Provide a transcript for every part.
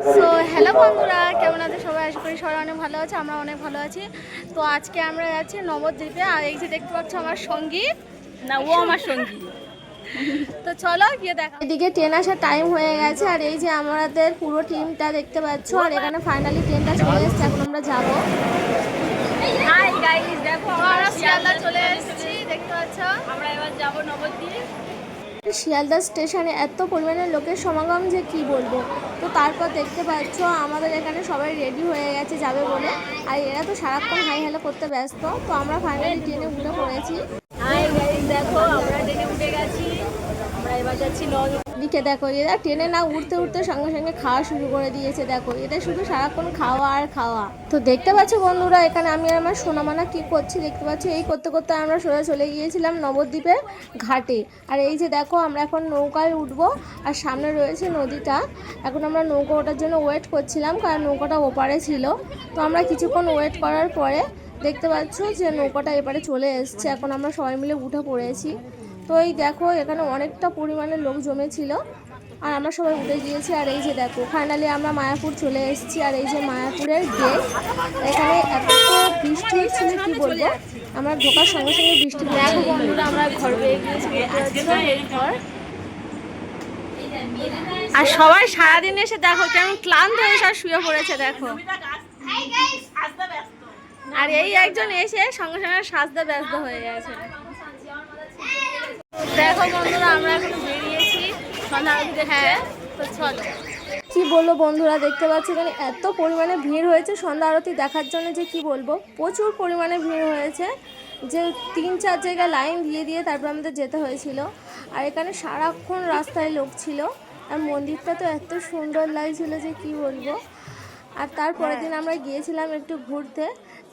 So hello বন্ধুরা, কেমন আছে সবাই? আশা করি সবাই অনেক ভালো আছে, আমরা অনেক ভালো আছি। তো আজকে আমরা যাচ্ছি নবদ্বীপে, আর এই যে দেখতে পাচ্ছ আমার সঙ্গী। না, ও আমার সঙ্গী। তো চলো গিয়ে দেখা। এদিকে ট্রেন আসার টাইম হয়ে গেছে, আর এই যে আমাদের পুরো টিমটা দেখতে পাচ্ছ, আর এখানে ফাইনালি ট্রেনটা চলে এসেছে, এখন আমরা যাব। হাই গাইস দেখো, আমরা শিয়ালদা চলে এসেছি, দেখতে পাচ্ছ। আমরা এবার যাব নবদ্বীপ। শিয়ালদা স্টেশনে এত পরিমাণে লোকের সমাগম যে কি বলব? তো তারপর দেখতে পাচ্ছ, আমাদের এখানে সবাই রেডি হয়ে গেছে, যাবে বলে। আর এরা তো সারাক্ষণ হাই হ্যালো করতে ব্যস্ত। তো আমরা ফাইনালি ট্রেনে উঠে পড়েছি। দেখো, আমরা ট্রেনে উঠে গেছি। আমরা এবার যাচ্ছি নবদ্বীপ দিকে দেখো, এরা ট্রেনে না উঠতে উঠতে সঙ্গে সঙ্গে খাওয়া শুরু করে দিয়েছে, দেখো, এদের শুধু সারাক্ষণ খাওয়া আর খাওয়া। তো দেখতে পাচ্ছ বন্ধুরা, এখানে আমি আর আমার সোনামানা কি করছি দেখতে পাচ্ছ? এই করতে করতে আমরা সোজা চলে গিয়েছিলাম নবদ্বীপের ঘাটে। আর এই যে দেখো, আমরা এখন নৌকায় উঠবো, আর সামনে রয়েছে নদীটা। এখন আমরা নৌকা ওঠার জন্য ওয়েট করছিলাম, কারণ নৌকাটা ওপারে ছিল। তো আমরা কিছুক্ষণ ওয়েট করার পরে দেখতে পাচ্ছ যে নৌকাটা এপারে চলে এসছে। এখন আমরা সবাই মিলে উঠে পড়েছি। তো এই দেখো এখানে অনেকটা পরিমাণে লোক জমেছিল। আর আমরা সবাই উঠে গিয়েছি। আর এই যে দেখো ফাইনালি আমরা মায়াপুর চলে এসেছি। আর এই যে মায়াপুরের গেট এখানে এত বৃষ্টি ছিল কি বলব? আমরা ঢোকার সঙ্গে সঙ্গে বৃষ্টি দেখো বন্ধুরা আমরা ঘর পেয়ে গিয়েছি ঘর। আর সবাই সারাদিন এসে দেখো কেমন ক্লান্ত হয়ে সব শুয়ে পড়েছে দেখো। আর এই একজন এসে সঙ্গে সঙ্গে সাজতে ব্যস্ত হয়ে গেছে। দেখো বন্ধুরা আমরা এখন বেরিয়েছি। হ্যাঁ। তো চলো। কি বলব বন্ধুরা দেখতে পাচ্ছি এখানে এত পরিমাণে ভিড় হয়েছে সন্ধ্যা আরতি দেখার জন্য যে কি বলব প্রচুর পরিমাণে ভিড় হয়েছে। যে তিন চার জায়গায় লাইন দিয়ে দিয়ে তারপর আমাদের যেতে হয়েছিল। আর এখানে সারাক্ষণ রাস্তায় লোক ছিল। আর মন্দিরটা তো এত সুন্দর লাগছিল যে কি বলব। আর তারপরের দিন আমরা গিয়েছিলাম একটু ঘুরতে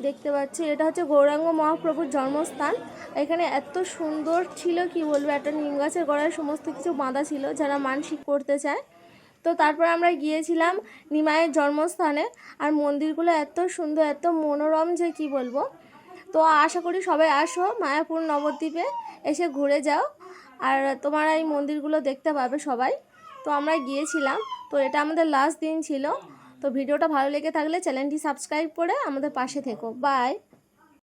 দেখতে পাচ্ছি এটা হচ্ছে গৌরাঙ্গ মহাপ্রভুর জন্মস্থান। এখানে এত সুন্দর ছিল কি বলব একটা নিম গাছের গোড়ায় সমস্ত কিছু বাঁধা ছিল যারা মানসিক করতে চায়। তো তারপর আমরা গিয়েছিলাম নিমায়ের জন্মস্থানে আর মন্দিরগুলো এত সুন্দর এত মনোরম যে কি বলব। তো আশা করি সবাই আসো মায়াপুর নবদ্বীপে এসে ঘুরে যাও। আর তোমার এই মন্দিরগুলো দেখতে পাবে সবাই। তো আমরা গিয়েছিলাম তো এটা আমাদের লাস্ট দিন ছিল। তো ভিডিওটা ভালো লেগে থাকলে চ্যানেলটি সাবস্ক্রাইব করে আমাদের পাশে থেকো। বাই।